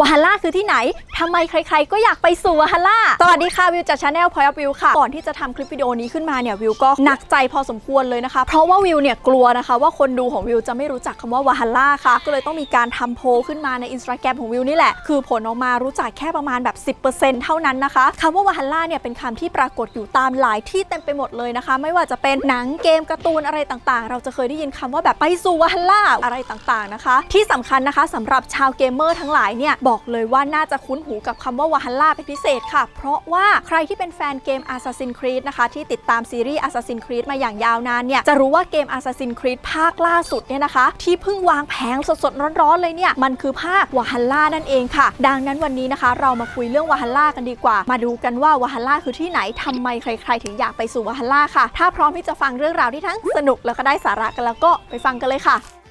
วาฮัลล่าคือที่ไหนทำไมใครๆ ก็อยากไปสู่วาฮัลล่า สวัสดีค่ะวิวจากชาแนลพอยต์วิวค่ะ ก่อนที่จะทำคลิปวิดีโอนี้ขึ้นมาเนี่ยวิวก็หนักใจพอสมควรเลยนะคะ เพราะว่าวิวเนี่ยกลัวนะคะว่าคนดูของวิวจะไม่รู้จักคำว่าวาฮัลล่าค่ะ ก็เลยต้องมีการทำโพลขึ้นมาในอินสตาแกรมของวิวนี่แหละ คือผลออกมารู้จักแค่ประมาณแบบ 10%เท่านั้นนะคะคำว่าวาฮัลล่าเนี่ยเป็นคำที่ปรากฏอยู่ตามหลายที่เต็มไปหมดเลยนะคะ ไม่ว่าจะเป็นหนังเกมการ์ตูนอะไรต่างๆ เราจะเคยได้ยินคำว่าแบบไปสู่วาฮัลล่าอะไรต่างๆนะคะ ที่สำคัญนะคะสำหรับชาวเกมเมอร์ทั้งหลายเนี่ยบอกเลยว่าน่าจะคุ้นหูกับคำว่าวาฮัลล่าเป็นพิเศษค่ะ เพราะว่าใครที่เป็นแฟนเกม Assassin's Creed นะคะ ที่ติดตามซีรีส์ Assassin's Creed มาอย่างยาวนานเนี่ย จะรู้ว่าเกม Assassin's Creed ภาคล่าสุดเนี่ยนะคะ ที่เพิ่งวางแผงสดๆ ร้อนๆ เลยเนี่ย มันคือภาควาฮัลล่านั่นเองค่ะ ดังนั้นวันนี้นะคะ เรามาคุยเรื่องวาฮัลล่ากันดีกว่า มาดูกันว่าวาฮัลล่าคือที่ไหนทำไมใคร ๆ ถึงอยากไปสู่วาฮัลล่าค่ะ ถ้าพร้อมที่จะฟังเรื่องราวที่ทั้งสนุกแล้วก็ได้สาระกันแล้วก็ไปฟังกันเลยค่ะ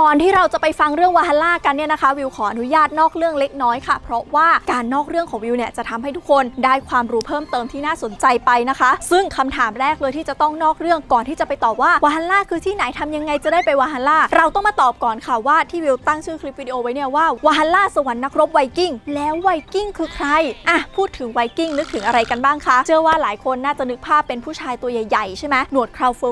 ก่อนที่เราจะไปฟังเรื่องวาฮัลล่ากันเนี่ยนะคะ วิวขออนุญาตนอกเรื่องเล็กน้อยค่ะ เพราะว่าการนอกเรื่องของวิวเนี่ยจะทำให้ทุกคนได้ความรู้เพิ่มเติมที่น่าสนใจไปนะคะ ซึ่งคำถามแรกเลยที่จะต้องนอกเรื่องก่อนที่จะไปตอบว่าวาฮัลล่าคือที่ไหนทำยังไงจะได้ไปวาฮัลล่าเราต้องมาตอบก่อนค่ะว่าที่วิวตั้งชื่อคลิปวิดีโอไว้เนี่ยว่าวาฮัลล่าสวรรค์นักรบไวกิ้งแล้วไวกิ้งคือใครอะพูดถึงไวกิ้งนึกถึงอะไรกันบ้างคะเชื่อว่าหลายคนน่าจะนึกภาพเป็นผู้ชายตัวใหญ่ๆใช่ไหมหนวดเคราเฟิ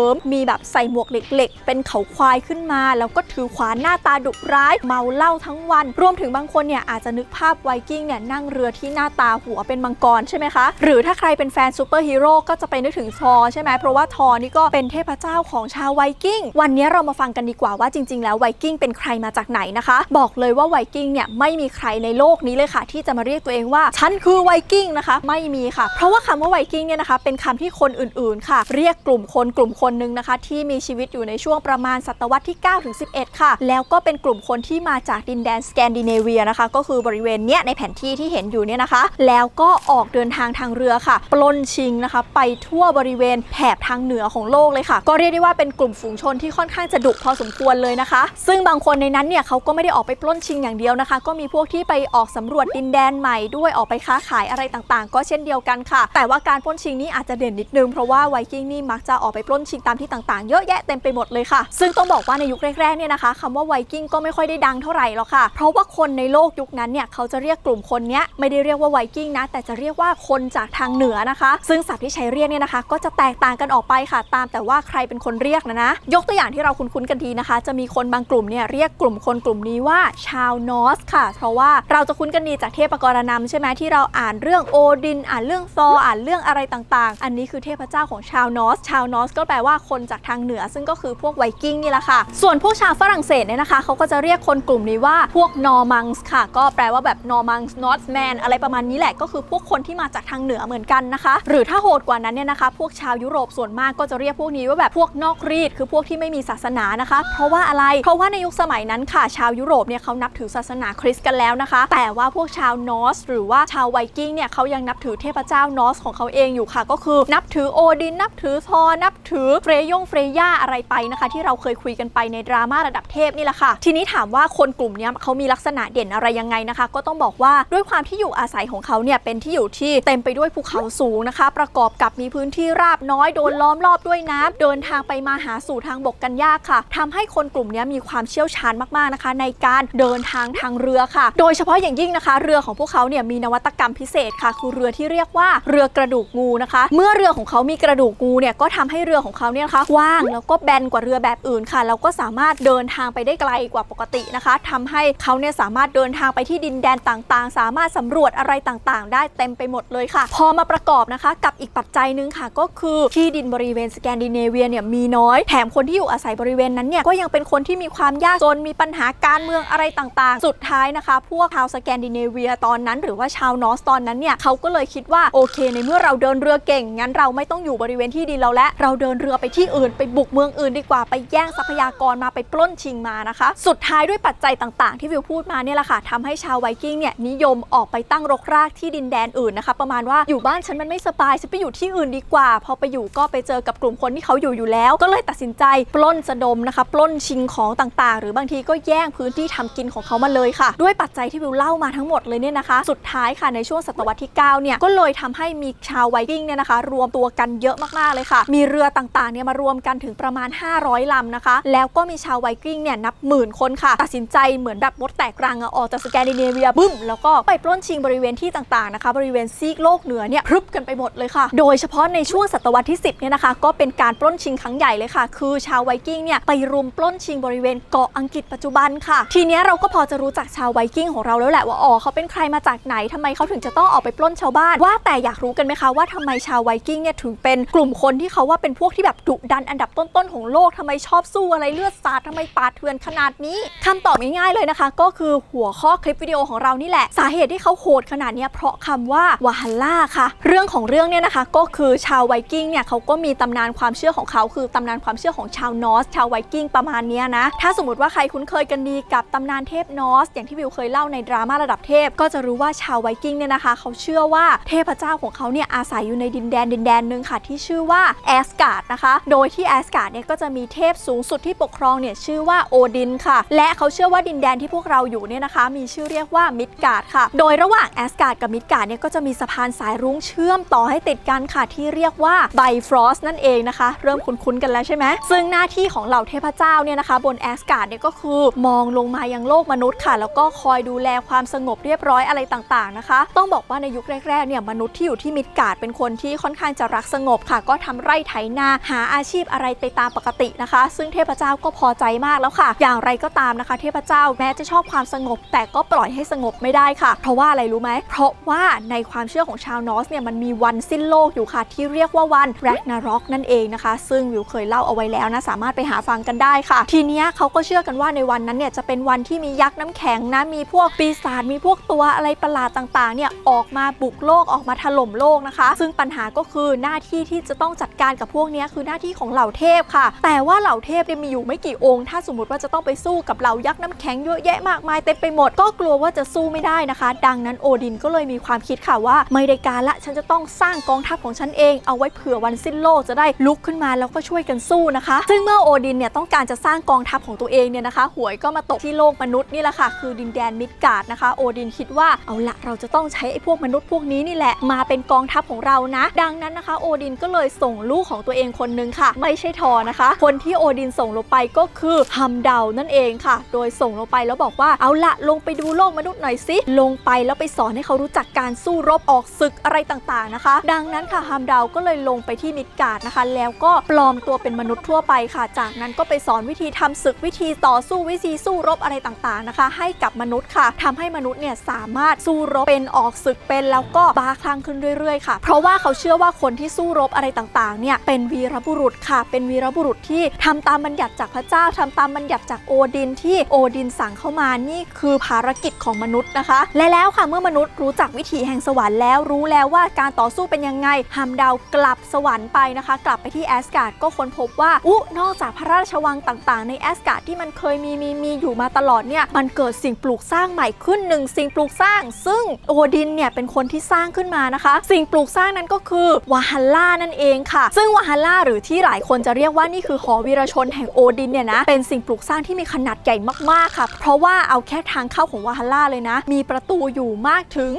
ร์มๆมีแบบใส่หมวกเหล็กๆ เป็นเขาควายขึ้นมาแล้วก็ถือขวานหน้าตาดุร้าย เมาเหล้าทั้งวัน รวมถึงบางคนเนี่ยอาจจะนึกภาพไวกิ้งเนี่ยนั่งเรือที่หน้าตาหัวเป็นมังกรใช่ไหมคะ หรือถ้าใครเป็นแฟนซูเปอร์ฮีโร่ก็จะไปนึกถึงทอร์ใช่ไหมเพราะว่าทอร์นี่ก็เป็นเทพเจ้าของชาวไวกิ้ง วันนี้เรามาฟังกันดีกว่าว่าจริง ๆ แล้วไวกิ้งเป็นใครมาจากไหนนะคะ บอกเลยว่าไวกิ้งเนี่ยไม่มีใครในโลกนี้เลยค่ะ ที่จะมาเรียกตัวเองว่าฉันคือไวกิ้งนะคะ ไม่มีค่ะ เพราะว่าคำว่าไวกิ้งเนี่ยนะคะเป็นคำที่คนอื่นๆค่ะ เรียกกลุ่มคนกลุ่มคนหนึ่งนะคะ ที่มีชีวิตอยู่ในช่วงประมาณศตวรรษที่9ถึง11ค่ะ แล้วก็เป็นกลุ่มคนที่มาจากดินแดนสแกนดิเนเวียนะคะ ก็คือบริเวณเนี้ยในแผนที่ที่เห็นอยู่เนี่ยนะคะ แล้วก็ออกเดินทางทางเรือค่ะ ปล้นชิงนะคะ ไปทั่วบริเวณแถบทางเหนือของโลกเลยค่ะ ก็เรียกได้ว่าเป็นกลุ่มฝูงชนที่ค่อนข้างจะดุพอสมควรเลยนะคะ ซึ่งบางคนในนั้นเนี่ยเขาก็ไม่ได้ออกไปปล้นชิงอย่างเดียวนะคะ ก็มีพวกที่ไปออกสำรวจดินแดนใหม่ด้วยออกไปค้าขายอะไรต่างๆ ก็เช่นเดียวกันค่ะ แต่ว่าการปล้นชิงนี้อาจจะเด่นนิดนึงเพราะว่าไวกิ้งนี่มักจะออกไปปล้นชิงตามที่ต่างๆ เยอะแยะเต็มไปหมดเลยค่ะ ซึ่งต้องบอกว่าในยุคแรกๆเนี่ยนะคะคำว่าไวกิ้งก็ไม่ค่อยได้ดังเท่าไหร่หรอกค่ะ เพราะว่าคนในโลกยุคนั้นเนี่ยเขาจะเรียกกลุ่มคนนี้ไม่ได้เรียกว่าไวกิ้งนะ แต่จะเรียกว่าคนจากทางเหนือนะคะ ซึ่งศัพท์ที่ใช้เรียกเนี่ยนะคะ ก็จะแตกต่างกันออกไปค่ะ ตามแต่ว่าใครเป็นคนเรียกนะนะ ยกตัวอย่างที่เราคุ้นๆกันทีนะคะ จะมีคนบางกลุ่มเนี่ยเรียกกลุ่มคนกลุ่มนี้ว่าชาวนอสค่ะ เพราะว่าเราจะคุ้นกันดีจากเทพกรณำใช่ไหมที่เราอ่านเรื่องโอดิน อ่านเรื่องซออ่านเรื่องอะไรต่างๆ อันนี้คือเทพเจ้าของชาวนอส ชาวนอสก็แปลว่าคนจากทางเหนือ ซึ่งก็คือพวกไวกิ้งนี่แหละค่ะ ส่วนพวกวกชาวฝรั่งเศสเนี่ยนะคะเขาก็จะเรียกคนกลุ่มนี้ว่าพวกนอร์มังส์ค่ะ ก็แปลว่าแบบนอร์มังส์นอร์แมนอะไรประมาณนี้แหละ ก็คือพวกคนที่มาจากทางเหนือเหมือนกันนะคะ หรือถ้าโหดกว่านั้นเนี่ยนะคะ พวกชาวยุโรปส่วนมากก็จะเรียกพวกนี้ว่าแบบพวกนอกรีด คือพวกที่ไม่มีศาสนานะคะ เพราะว่าอะไร เพราะว่าในยุคสมัยนั้นค่ะ ชาวยุโรปเนี่ยเขานับถือศาสนาคริสต์กันแล้วนะคะ แต่ว่าพวกชาวนอร์สหรือว่าชาวไวกิ้งเนี่ยเขายังนับถือเทพเจ้านอร์สของเขาเองอยู่ค่ะ ก็คือนับถือโอดินนับถือทอนับถือเฟรยงเฟรย่าอะไรไปนะคะ ที่เราเคยคุยกันไปในดราม่าระดับเทพนี่แหละค่ะ ทีนี้ถามว่าคนกลุ่มนี้เขามีลักษณะเด่นอะไรยังไงนะคะ ก็ต้องบอกว่าด้วยความที่อยู่อาศัยของเขาเนี่ยเป็นที่อยู่ที่เต็มไปด้วยภูเขาสูงนะคะ ประกอบกับมีพื้นที่ราบน้อยโดนล้อมรอบด้วยน้ำเดินทางไปมาหาสู่ทางบกกันยากค่ะทำให้คนกลุ่มนี้มีความเชี่ยวชาญมากๆนะคะ ในการเดินทางทางเรือค่ะ โดยเฉพาะอย่างยิ่งนะคะ เรือของพวกเขาเนี่ยมีนวัตกรรมพิเศษค่ะ คือเรือที่เรียกว่าเรือกระดูกงูนะคะ เมื่อเรือของเขามีกระดูกงูเนี่ยก็ทำให้เรือของเขาเนี่ยนะคะว้างแล้วก็แบนกว่าเรือแบบอื่นค่ะแล้วก็สามารถเดินทางไปได้ไกลกว่าปกตินะคะทำให้เขาเนี่ยสามารถเดินทางไปที่ดินแดนต่างๆ สามารถสำรวจอะไรต่างๆ ได้เต็มไปหมดเลยค่ะ พอมาประกอบนะคะ กับอีกปัจจัยหนึ่งค่ะ ก็คือที่ดินบริเวณสแกนดิเนเวียเนี่ยมีน้อย แถมคนที่อยู่อาศัยบริเวณนั้นเนี่ยก็ยังเป็นคนที่มีความยากจนมีปัญหาการเมืองอะไรต่างๆ สุดท้ายนะคะ พวกชาวสแกนดิเนเวียตอนนั้น หรือว่าชาวนอสตอนนั้นเนี่ยเขาก็เลยคิดว่าโอเค ในเมื่อเราเดินเรือเก่งงั้นเราไม่ต้องอยู่บริเวณที่ดินเราและ เราเดินเรือไปที่อื่นไปบุกเมืองอื่นดีกว่าไปแย่งทรัพยากรมาไปปล้นชิงมานะคะ สุดท้ายด้วยปัจจัยต่างๆ ที่วิวพูดมาเนี่ยแหละค่ะทำให้ชาวไวกิ้งเนี่ยนิยมออกไปตั้งรกรากที่ดินแดนอื่นนะคะ ประมาณว่าอยู่บ้านฉันมันไม่สบายฉันไปอยู่ที่อื่นดีกว่า พอไปอยู่ก็ไปเจอกับกลุ่มคนที่เขาอยู่อยู่แล้ว ก็เลยตัดสินใจปล้นสะดมนะคะ ปล้นชิงของต่างๆ หรือบางทีก็แย่งพื้นที่ทำกินของเขามาเลยค่ะ ด้วยปัจจัยที่วิวเล่ามาทั้งหมดเลยเนี่ยนะคะ สุดท้ายค่ะในช่วงศตวรรษที่9เนี่ยก็เลยทำให้มีชาวไวกิ้งเนี่ยนะคะ รวมตัวกันเยอะมากๆเลยค่ะ มีเรือต่างๆเนี่ยมารวมกันถึงประมาณ 500ลำนะคะ แล้วก็มีชาวไวกิ้งเนี่ยนับหมื่นคนค่ะ ตัดสินใจเหมือนแบบมดแตกรังอะออกจากสแกนดิเนเวียบึ้ม แล้วก็ไปปล้นชิงบริเวณที่ต่างๆนะคะ บริเวณซีกโลกเหนือเนี่ยพรึบกันไปหมดเลยค่ะ โดยเฉพาะในช่วงศตวรรษที่ 10เนี่ยนะคะ ก็เป็นการปล้นชิงครั้งใหญ่เลยค่ะ คือชาวไวกิ้งเนี่ยไปรุมปล้นชิงบริเวณเกาะอังกฤษปัจจุบันค่ะ ทีเนี้ยเราก็พอจะรู้จักชาวไวกิ้งของเราแล้วแหละว่าอ๋อเขาเป็นใครมาจากไหนทำไมเขาถึงจะต้องออกไปปล้นชาวบ้าน ว่าแต่อยากรู้กันไหมคะว่าทำไมชาวไวกิ้งเนี่ยถึงเป็นกลุ่มคนที่เขาว่าเป็นพวกที่แบบดุดันอันดับต้นๆของโลกทำไมชอบสู้อะไรเลือดสาดทำไมปาดเถื่อนขนาดนี้คำตอบง่ายๆเลยนะคะ ก็คือหัวข้อคลิปวิดีโอของเรานี่แหละ สาเหตุที่เขาโหดขนาดนี้เพราะคำว่าวาฮัลล่าค่ะ เรื่องของเรื่องเนี่ยนะคะก็คือชาวไวกิ้งเนี่ยเขาก็มีตำนานความเชื่อของเขาคือตำนานความเชื่อของชาวนอร์สชาวไวกิ้งประมาณนี้นะ ถ้าสมมติว่าใครคุ้นเคยกันดีกับตำนานเทพนอร์สอย่างที่วิวเคยเล่าในดราม่าระดับเทพ ก็จะรู้ว่าชาวไวกิ้งเนี่ยนะคะ เขาเชื่อว่าเทพเจ้าของเขาเนี่ยอาศัยอยู่ในดินแดนดินแดนหนึ่งค่ะที่ชื่อว่าแอสการ์ดนะคะ โดยที่แอสการ์ดเนี่ยก็จะมีเทพสูงสุดที่ปกครองเนี่ยชื่อว่าโอดินค่ะ และเขาเชื่อว่าดินแดนที่พวกเราอยู่เนี่ยนะคะ มีชื่อเรียกว่ามิดการ์ดค่ะ โดยระหว่างแอสการ์ดกับมิดการ์ดเนี่ยก็จะมีสะพานสายรุ้งเชื่อมต่อให้ติดกันค่ะที่เรียกว่าไบฟรอสนั่นเองนะคะ เริ่มคุ้นๆกันแล้วใช่ไหมซึ่งหน้าที่ของเหล่าเทพเจ้าเนี่ยนะคะ บนแอสการ์ดเนี่ยก็คือมองลงมายังโลกมนุษย์ค่ะ แล้วก็คอยดูแลความสงบเรียบร้อยอะไรต่างๆนะคะ ต้องบอกว่าในยุคแรกๆเนี่ยมนุษย์ที่อยู่ที่มิดการ์ดเป็นคนที่ค่อนข้างจะรักสงบค่ะ ก็ทำไร่ไถนาหาอาชีพอะไรไปตามปกตินะคะ ซึ่งเทพเจ้าก็พอใจมากแล้วค่ะ อย่างไรก็ตามนะคะ เทพเจ้าแม้จะชอบความสงบ แต่ก็ปล่อยให้สงบไม่ได้ค่ะ เพราะว่าอะไรรู้ไหม เพราะว่าในความเชื่อของชาวนอสเนี่ยมันมีวันสิ้นโลกอยู่ค่ะ ที่เรียกว่าวันแรกนารอกนั่นเองนะคะ ซึ่งวิวเคยเล่าเอาไว้แล้วนะสามารถไปหาฟังกันได้ค่ะ ทีเนี้ยเขาก็เชื่อกันว่าในวันนั้นเนี่ยจะเป็นวันที่มียักษ์น้ำแข็งนะมีพวกปีศาจมีพวกตัวอะไรประหลาดต่างๆเนี่ยออกมาบุกโลกออกมาถล่มโลกนะคะ ซึ่งปัญหาก็คือหน้าที่ที่จะต้องจัดการกับพวกนี้คือหน้าที่ของเหล่าเทพค่ะ แต่ว่าเหล่าเทพเนี่ยมีอยู่ไม่กี่องค์ ถ้าสมมติว่าจะต้องไปสู้กับเหล่ายักษ์น้ำแข็งเยอะแยะมากมายเต็มไปหมด ก็กลัวว่าจะสู้ไม่ได้นะคะ ดังนั้นโอดินก็เลยมีความคิดค่ะว่า ไม่ได้การละฉันจะต้องสร้างกองทัพของฉันเอง เอาไว้เผื่อวันสิ้นโลกจะได้ลุกขึ้นมาแล้วก็ช่วยกันสู้นะคะ ซึ่งเมื่อโอดินเนี่ยต้องการจะสร้างกองทัพของตัวเองเนี่ยนะคะ หวยก็มาตกที่โลกมนุษย์นี่แหละค่ะ คือดินแดนมิดการ์ดนะคะ โอดินคิดว่าเอาละเราจะต้องใช้ไอ้พวกมนุษย์พวกนี้นี่แหละมาเป็นกองทัพของเรานะ ดังนั้นนะคะ โอดินก็เลยส่งลูกของตัวเองคนหนึงค่ะ ไม่ใช่ทอนะคะ คนที่โอดินส่งลงไปก็คือฮัมเดานั่นเองค่ะ โดยส่งลงไปแล้วบอกว่าเอาละลงไปดูโลกมนุษย์หน่อยสิลงไปแล้วไปสอนให้เขารู้จักการสู้รบออกศึกอะไรต่างๆนะคะ ดังนั้นค่ะฮัมเดาก็เลยลงไปที่มิดการ์ดนะคะ แล้วก็ปลอมตัวเป็นมนุษย์ทั่วไปค่ะ จากนั้นก็ไปสอนวิธีทำศึกวิธีต่อสู้วิธีสู้รบอะไรต่างๆนะคะ ให้กับมนุษย์ค่ะทำให้มนุษย์เนี่ยสามารถสู้รบเป็นออกศึกเป็นแล้วก็บ้าคลั่งขึ้นเรื่อยๆค่ะ เพราะว่าเขาเชื่อว่าคนที่สู้รบอะไรต่างๆเนี่ยเป็นวีรบุรุษค่ะ เป็นวีรบุรุษที่ทำตามบัญญัติจากพระเจ้าทำตามบัญญัติจากโอดินที่โอดินสั่งเข้ามานี่คือภารกิจของมนุษย์นะคะ และแล้วค่ะเมื่อมนุษย์รู้จักวิถีแห่งสวรรค์แล้วรู้แล้วว่าการต่อสู้เป็นยังไงฮัมดาวกลับสวรรค์ไปนะคะ กลับไปที่แอสการ์ดก็ค้นพบว่าอุ๊นอกจากพระราชวังต่างๆ ในแอสการ์ดที่มันเคยมีมีมีอยู่มาตลอดเนี่ยมันเกิดสิ่งปลูกสร้างใหม่ขึ้นหนึ่งสิ่งปลูกสร้าง ซึ่งโอดินเนี่ยเป็นคนที่สร้างขึ้นมานะคะ สิ่งปลูกสร้างนั้นก็คือวาฮัลล่านั่นเองค่ะ ซึ่งวาฮัลล่าหรือที่หลายคนจะเรียกว่านี่คือหอวีรชนแห่งโอดินเนี่ยนะ เป็นสิ่งปลูกสร้างที่มีขนาดใหญ่มากๆค่ะ เพราะว่าเอาแค่ทางเข้าของวาฮัลล่าเลยนะ มีประตูอยู่มากถึง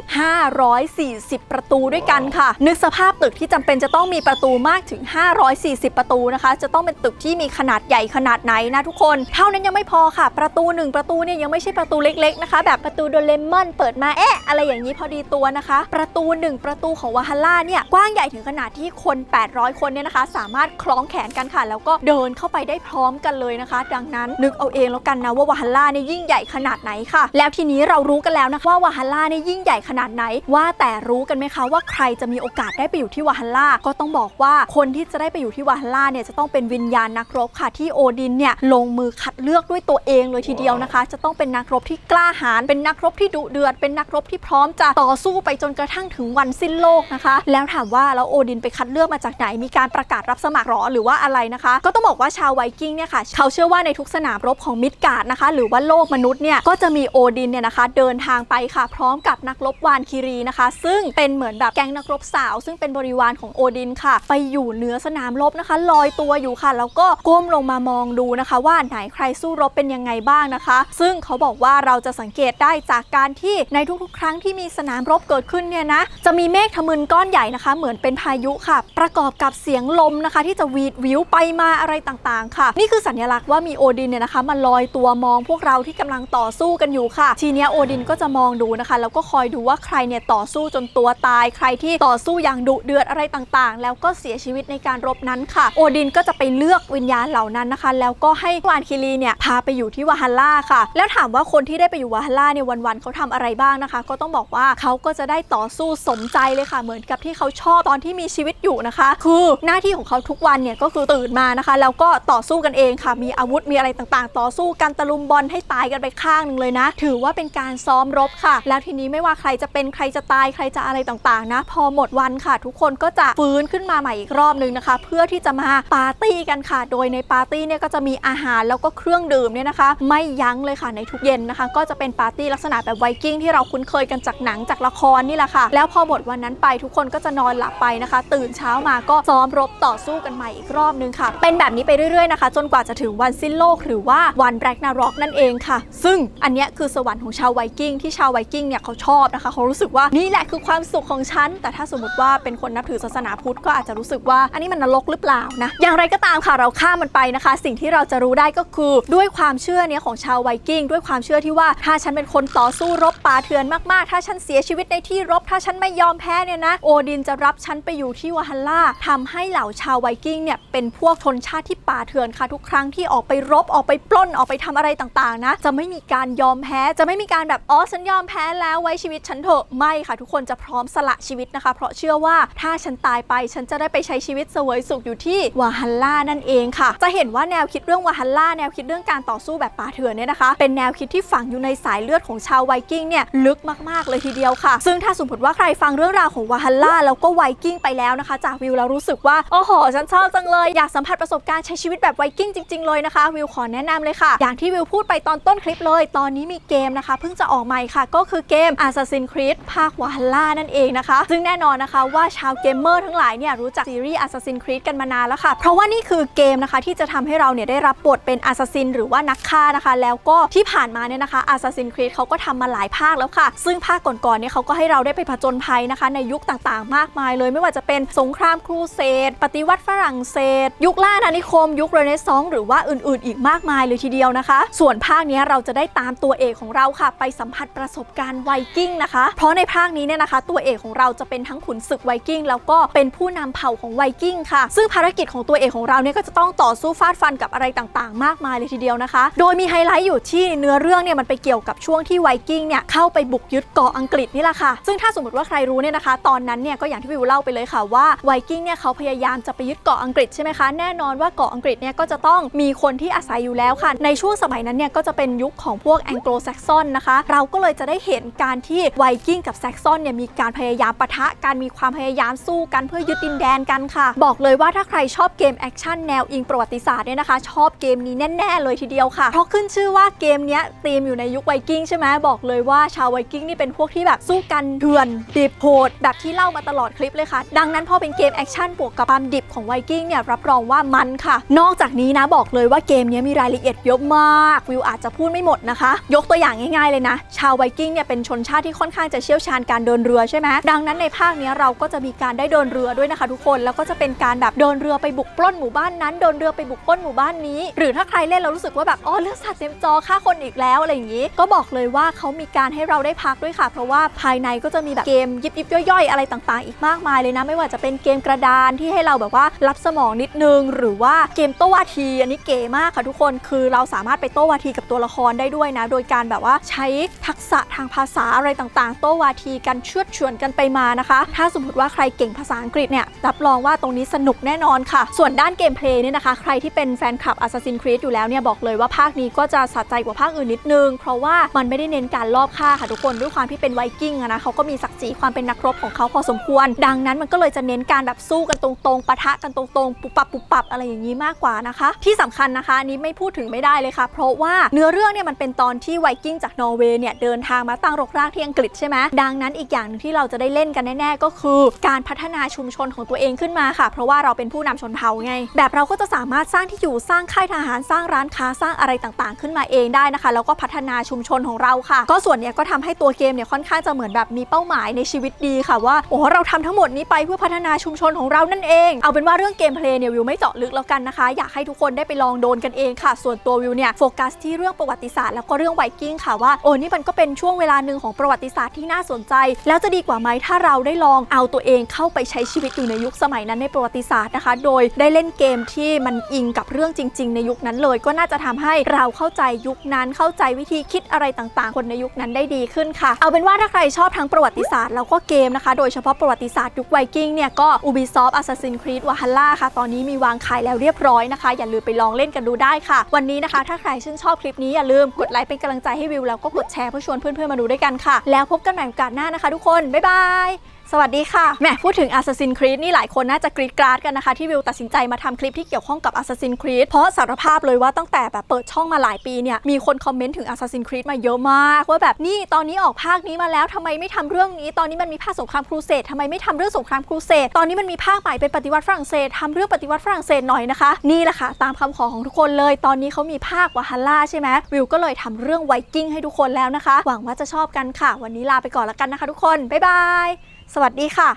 540 ประตูด้วยกันค่ะ นึกสภาพตึกที่จำเป็นจะต้องมีประตูมากถึง 540 ประตูนะคะ จะต้องเป็นตึกที่มีขนาดใหญ่ขนาดไหนนะทุกคน เท่านั้นยังไม่พอค่ะ ประตูหนึ่งประตูเนี่ยยังไม่ใช่ประตูเล็กๆนะคะ แบบประตูโดเรมอนเปิดมาเอ๊ะอะไรอย่างนี้พอดีตัวนะคะ ประตูหนึ่งประตูของวาฮัลล่าเนี่ยกว้างใหญ่ถึงขนาดที่คน 800 คนเนี่ยนะคะ สามารถคล้องแขนกันค่ะ แล้วก็เดินเข้าไปได้พร้อมกันเลยนะคะ ดังนั้นนึกเอาเองแล้วกันนะว่าวาฮัลล่าเนี่ยยิ่งใหญ่ขนาดไหนค่ะ แล้วทีนี้เรารู้กันแล้วนะคะว่าวาฮัลล่าเนี่ยยิ่งใหญ่ขนาดไหน ว่าแต่รู้กันไหมคะว่าใครจะมีโอกาสได้ไปอยู่ที่วาฮัลล่าก็ต้องบอกว่าคนที่จะได้ไปอยู่ที่วาฮัลล่าเนี่ยจะต้องเป็นวิญญาณนักรบค่ะที่โอดินเนี่ยลงมือคัดเลือกด้วยตัวเองเลยทีเดียวนะคะ จะต้องเป็นนักรบที่กล้าหาญเป็นนักรบที่ดุเดือด เป็นนักรบที่พร้อมจะต่อสู้ไปจนกระทั่งถึงวันสิ้นโลกนะคะ แล้วถามว่าแล้วโอดินไปคัดเลือกมาจากไหนมีการประกาศรับสมัครหรอหรือว่าอะไรนะคะ ก็ต้องบอกว่าชาวไวกิ้งเนี่ยค่ะเขาเชื่อว่าในทุกสนามรบของมิดการ์ดนะคะ หรือว่าโลกมนุษย์เนี่ยก็จะมีโอดินเนี่ยนะคะ เดินทางไปค่ะ พร้อมกับนักรบวานคีรีนะคะ ซึ่งเป็นเหมือนแบบแก๊งนักรบสาว ซึ่งเป็นบริวารของโอดินค่ะ ไปอยู่เหนือสนามรบนะคะ ลอยตัวอยู่ค่ะ แล้วก็ก้มลงมามองดูนะคะ ว่าไหนใครสู้รบเป็นยังไงบ้างนะคะ ซึ่งเขาบอกว่าเราจะสังเกตได้จากการที่ในทุกๆ ครั้งที่มีสนามรบเกิดขึ้นเนี่ยนะจะมีเมฆทะมึนก้อนใหญ่นะคะ เหมือนเป็นพายุค่ะ ประกอบกับเสียงลมนะคะ ที่จะวีดวิวไปมาอะไรต่างๆ ค่ะ นี่คือสัญลักษณ์กว่ามีโอดินเนี่ยนะคะมาลอยตัวมองพวกเราที่กำลังต่อสู้กันอยู่ค่ะ ทีเนี้ยโอดินก็จะมองดูนะคะ แล้วก็คอยดูว่าใครเนี่ยต่อสู้จนตัวตาย ใครที่ต่อสู้อย่างดุเดือดอะไรต่างๆ แล้วก็เสียชีวิตในการรบนั้นค่ะ โอดินก็จะไปเลือกวิญญาณเหล่านั้นนะคะ แล้วก็ให้วานคิรีเนี่ยพาไปอยู่ที่วาฮัลล่าค่ะ แล้วถามว่าคนที่ได้ไปอยู่วาฮัลล่าเนี่ยวันๆเขาทำอะไรบ้างนะคะ ก็ต้องบอกว่าเขาก็จะได้ต่อสู้สมใจเลยค่ะ เหมือนกับที่เขาชอบตอนที่มีชีวิตอยู่นะคะ คือหน้าที่ของเขาทุกวันเนี่ยก็คือตื่นมานะคะ แล้วก็ต่อสู้กันเองค่ะมีอาวุธมีอะไรต่างๆ ต่อสู้กันตะลุมบอลให้ตายกันไปข้างหนึ่งเลยนะ ถือว่าเป็นการซ้อมรบค่ะ แล้วทีนี้ไม่ว่าใครจะเป็นใครจะตายใครจะอะไรต่างๆ นะ พอหมดวันค่ะ ทุกคนก็จะฟื้นขึ้นมาใหม่อีกรอบนึงนะคะ เพื่อที่จะมาปาร์ตี้กันค่ะ โดยในปาร์ตี้เนี่ยก็จะมีอาหารแล้วก็เครื่องดื่มเนี่ยนะคะ ไม่ยั้งเลยค่ะในทุกเย็นนะคะ ก็จะเป็นปาร์ตี้ลักษณะแบบไวกิ้งที่เราคุ้นเคยกันจากหนังจากละครนี่แหละค่ะ แล้วพอหมดวันนั้นไปทุกคนก็จะนอนหลับไปนะคะ ตื่นเช้ามาก็ซ้อมรบต่อสู้กันใหม่อีกรอบนึงค่ะ เป็นแบบนี้ไปเรื่อยๆนะคะ จนกว่าจะถึงวันสิ้นโลกหรือว่าวันแบล็กนาร็อกนั่นเองค่ะ ซึ่งอันนี้คือสวรรค์ของชาวไวกิ้งที่ชาวไวกิ้งเนี่ยเขาชอบนะคะเขารู้สึกว่านี่แหละคือความสุขของฉัน แต่ถ้าสมมติว่าเป็นคนนับถือศาสนาพุทธก็อาจจะรู้สึกว่าอันนี้มันนรกหรือเปล่านะอย่างไรก็ตามค่ะเราข้ามมันไปนะคะ สิ่งที่เราจะรู้ได้ก็คือด้วยความเชื่อเนี้ยของชาวไวกิ้งด้วยความเชื่อที่ว่าถ้าฉันเป็นคนต่อสู้รบป่าเถื่อนมากๆ ถ้าฉันเสียชีวิตในที่รบ ถ้าฉันไม่ยอมแพ้เนี่ยนะโอดินจะรับฉันไปอยู่ที่วาฮัลล่าทำให้เหล่าชาวไวกิ้งเนี่ยเป็นพวกชนชาติที่ป่าเถื่อนค่ะทุกครั้งทที่ออกไปรบออกไปปล้นออกไปทำอะไรต่างๆ นะ จะไม่มีการยอมแพ้ จะไม่มีการแบบอ๋อฉันยอมแพ้แล้วไว้ชีวิตฉันเถอะไม่ค่ะ ทุกคนจะพร้อมสละชีวิตนะคะ เพราะเชื่อว่าถ้าฉันตายไปฉันจะได้ไปใช้ชีวิตเสวยสุขอยู่ที่วาฮัลล่านั่นเองค่ะ จะเห็นว่าแนวคิดเรื่องวาฮัลล่าแนวคิดเรื่องการต่อสู้แบบป่าเถื่อนเนี่ยนะคะ เป็นแนวคิดที่ฝังอยู่ในสายเลือดของชาวไวกิ้งเนี่ยลึกมากๆเลยทีเดียวค่ะ ซึ่งถ้าสมมติว่าใครฟังเรื่องราวของวาฮัลล่าแล้วก็ไวกิ้งไปแล้วนะคะ จากวิวแล้วรู้สึกว่าโอ้โหฉันชอบจังเลยอยากสัมผัสประสบการณ์ใช้ชีวิตแบบไวกิ้งจริงๆเลยนะคะ วิวขอแนะนำเลยค่ะ อย่างที่วิวพูดไปตอนต้นคลิปเลย ตอนนี้มีเกมนะคะ เพิ่งจะออกใหม่ค่ะ ก็คือเกม Assassin's Creed ภาควาฮัลล่านั่นเองนะคะ ซึ่งแน่นอนนะคะว่าชาวเกมเมอร์ทั้งหลายเนี่ยรู้จักซีรีส์ Assassin's Creed กันมานานแล้วค่ะ เพราะว่านี่คือเกมนะคะที่จะทำให้เราเนี่ยได้รับบทเป็น Assassin หรือว่านักฆ่านะคะ แล้วก็ที่ผ่านมาเนี่ยนะคะ Assassin's Creed เขาก็ทำมาหลายภาคแล้วค่ะ ซึ่งภาคก่อนๆเนี่ยเขาก็ให้เราได้ไปผจญภัยนะคะ ในยุคต่างๆ มากมายเลย ไม่ว่าจะเป็นสงครามครูเสดปฏิวัติฝรั่งเศส ยุคล่าอาณานิคม ยุคเรเนซองส์หรือว่าอื่นๆ อีกมากมายเลยทีเดียวนะคะ ส่วนภาคนี้เราจะได้ตามตัวเอกของเราค่ะ ไปสัมผัสประสบการณ์ไวกิ้งนะคะ เพราะในภาคนี้เนี่ยนะคะ ตัวเอกของเราจะเป็นทั้งขุนศึกไวกิ้งแล้วก็เป็นผู้นำเผ่าของไวกิ้งค่ะ ซึ่งภารกิจของตัวเอกของเราเนี่ยก็จะต้องต่อสู้ฟาดฟันกับอะไรต่างๆ มากมายเลยทีเดียวนะคะ โดยมีไฮไลท์อยู่ที่เนื้อเรื่องเนี่ยมันไปเกี่ยวกับช่วงที่ไวกิ้งเนี่ยเข้าไปบุกยึดเกาะอังกฤษนี่แหละค่ะ ซึ่งถ้าสมมติว่าใครรู้เนี่ยนะคะ ตอนนั้นเนี่ยก็อย่างที่วิวเล่าไปเลยค่ะว่าไวกิ้งเนี่ยเขาพยายามจะไปยึดเกาะอังกฤษใช่ไหมคะแน่นอนว่าเกาะอังกฤษเนี่ยก็จะต้องมีีคนที่อาศัยอยู่แล้วค่ะ ในช่วงสมัยนั้นเนี่ยก็จะเป็นยุคของพวกแองโกลแซกซอนนะคะ เราก็เลยจะได้เห็นการที่ไวกิ้งกับแซกซอนเนี่ยมีการพยายามปะทะการมีความพยายามสู้กันเพื่อยึดดินแดนกันค่ะ บอกเลยว่าถ้าใครชอบเกมแอคชั่นแนวอิงประวัติศาสตร์เนี่ยนะคะ ชอบเกมนี้แน่ๆเลยทีเดียวค่ะ เพราะขึ้นชื่อว่าเกมนี้ยธีมอยู่ในยุคไวกิ้งใช่ไหมบอกเลยว่าชาวไวกิ้งนี่เป็นพวกที่แบบสู้กันเถื่อนดิบโหดแบบที่เล่ามาตลอดคลิปเลยค่ะ ดังนั้นพอเป็นเกมแอคชั่นบวกกับความดิบของไวกิ้งเนี่ยรับรองว่ามันค่ะ นอกจากนี้นะบอกเลยว่าเกมนี้มีรายละเอียดเยอะมาก วิวอาจจะพูดไม่หมดนะคะ ยกตัวอย่างง่ายๆเลยนะ ชาวไวกิ้งเนี่ยเป็นชนชาติที่ค่อนข้างจะเชี่ยวชาญการเดินเรือใช่ไหมดังนั้นในภาคนี้เราก็จะมีการได้เดินเรือด้วยนะคะ ทุกคนแล้วก็จะเป็นการแบบเดินเรือไปบุกปล้นหมู่บ้านนั้นเดินเรือไปบุกปล้นหมู่บ้านนี้ หรือถ้าใครเล่นแล้วรู้สึกว่าแบบอ๋อเลือดสัตว์เต็มจอฆ่าคนอีกแล้วอะไรอย่างนี้ ก็บอกเลยว่าเขามีการให้เราได้พักด้วยค่ะ เพราะว่าภายในก็จะมีแบบเกมยิบยิบย่อยๆ อะไรต่างๆ อีกมากมายเลยนะ ไม่ว่าจะเป็นเกมกระดานที่ให้เราแบบว่ารับสมองนิดนึง หรือว่าเกมโตวาทีอันนี้เก๋มากค่ะทุกคนคือเราสามารถไปโต้วาทีกับตัวละครได้ด้วยนะ โดยการแบบว่าใช้ทักษะทางภาษาอะไรต่างๆ โต้วาทีกันเชือดเฉือนกันไปมานะคะ ถ้าสมมติว่าใครเก่งภาษาอังกฤษเนี่ยรับรองว่าตรงนี้สนุกแน่นอนค่ะ ส่วนด้านเกมเพลย์เนี่ยนะคะ ใครที่เป็นแฟนคลับ Assassin's Creed อยู่แล้วเนี่ยบอกเลยว่าภาคนี้ก็จะสะใจกว่าภาคอื่นนิดนึง เพราะว่ามันไม่ได้เน้นการลอบฆ่าค่ะทุกคนด้วยความที่เป็นไวกิ้งอะนะเขาก็มีศักดิ์ศรีความเป็นนักรบของเขาพอสมควร ดังนั้นมันก็เลยจะเน้นการแบบสู้กันตรงๆปะทะกันตรงๆปุบปับปุบปับอะไรอย่างนี้มากกว่านะคะ ที่สำคัญนะคะอันนี้ไม่พูดถึงไม่ได้เลยค่ะ เพราะว่าเนื้อเรื่องเนี่ยมันเป็นตอนที่ไวกิ้งจากนอร์เวย์เนี่ยเดินทางมาตั้งรกรากที่อังกฤษใช่ไหมดังนั้นอีกอย่างหนึงที่เราจะได้เล่นกันแน่ๆก็คือ การพัฒนาชุมชนของตัวเองขึ้นมาค่ะ เพราะว่าเราเป็นผู้นำชนเผ่าไง แบบเราก็จะสามารถสร้างที่อยู่สร้างค่ายทหารสร้างร้านค้าสร้างอะไรต่างๆ ขึ้นมาเองได้นะคะ แล้วก็พัฒนาชุมชนของเราค่ะ ก็ส่วนเนี้ยก็ทำให้ตัวเกมเนี่ยค่อนข้างจะเหมือนแบบมีเป้าหมายในชีวิตดีค่ะว่าโอ้เราทำทั้งหมดนี้ไปเพื่อพัฒนาชุมชนของเรานั่นเอง เอาเป็นว่าเรื่องเกมเพลย์เนี่ยวิวไม่เจาะลึกแล้วกันนะคะ อยากให้ทุกคนได้ไปลององโดนกันเองค่ะ ส่วนตัววิวเนี่ยโฟกัสที่เรื่องประวัติศาสตร์แล้วก็เรื่องไวกิ้งค่ะว่าโอ้นี่มันก็เป็นช่วงเวลาหนึ่งของประวัติศาสตร์ที่น่าสนใจ แล้วจะดีกว่าไหมถ้าเราได้ลองเอาตัวเองเข้าไปใช้ชีวิตอยู่ในยุคสมัยนั้นในประวัติศาสตร์นะคะ โดยได้เล่นเกมที่มันอิงกับเรื่องจริง ๆ ในยุคนั้นเลย ก็น่าจะทำให้เราเข้าใจยุคนั้นเข้าใจวิธีคิดอะไรต่างๆ คนในยุคนั้นได้ดีขึ้นค่ะ เอาเป็นว่าถ้าใครชอบทั้งประวัติศาสตร์แล้วก็เกมนะคะ โดยเฉพาะประวัติศาสตร์ยุคไวกิ้งเนี่ยก็ Ubisoft Assassin's Creed Valhalla ค่ะ ตอนนี้มีวางขายแล้วเรียบร้อยนะคะ อย่าลืมไปลองเล่นกันดูได้ค่ะ วันนี้นะคะ ถ้าใครชื่นชอบคลิปนี้อย่าลืมกดไลค์เป็นกำลังใจให้วิวแล้วก็กดแชร์เพื่อชวนเพื่อนๆมาดูด้วยกันค่ะ แล้วพบกันใหม่โอกาสหน้านะคะ ทุกคนบ๊ายบาย สวัสดีค่ะแหมพูดถึง Assassin's Creed นี่หลายคนน่าจะกรีดกราดกันนะคะ ที่วิวตัดสินใจมาทำคลิปที่เกี่ยวข้องกับ Assassin's Creed เพราะสารภาพเลยว่าตั้งแต่แบบเปิดช่องมาหลายปีเนี่ย มีคนคอมเมนต์ถึง Assassin's Creed มาเยอะมาก ว่าแบบนี่ตอนนี้ออกภาคนี้มาแล้วทำไมไม่ทำเรื่องนี้ ตอนนี้มันมีภาคสงครามครูเสดทำไมไม่ทำเรื่องสงครามครูเสดตอนนี้มันมีภาคใหม่เป็นปฏิวัติฝรั่งเศสทำเรื่องปฏิวัติฝรั่งเศสหน่อยนะคะ นี่แหละค่ะตามคำขอของทุกคนเลย ตอนนี้เขามีภาควาฮัลล่าใช่ไหมวิวก็เลยทำเรื่องไวกิ้งให้ทุกคนแล้วนะคะ หวังว่าจะชอบกันค่ะ วันนี้ลาไปก่อนแล้วกันนะคะ ทุกคนบ๊ายบาย สวัสดีค่ะ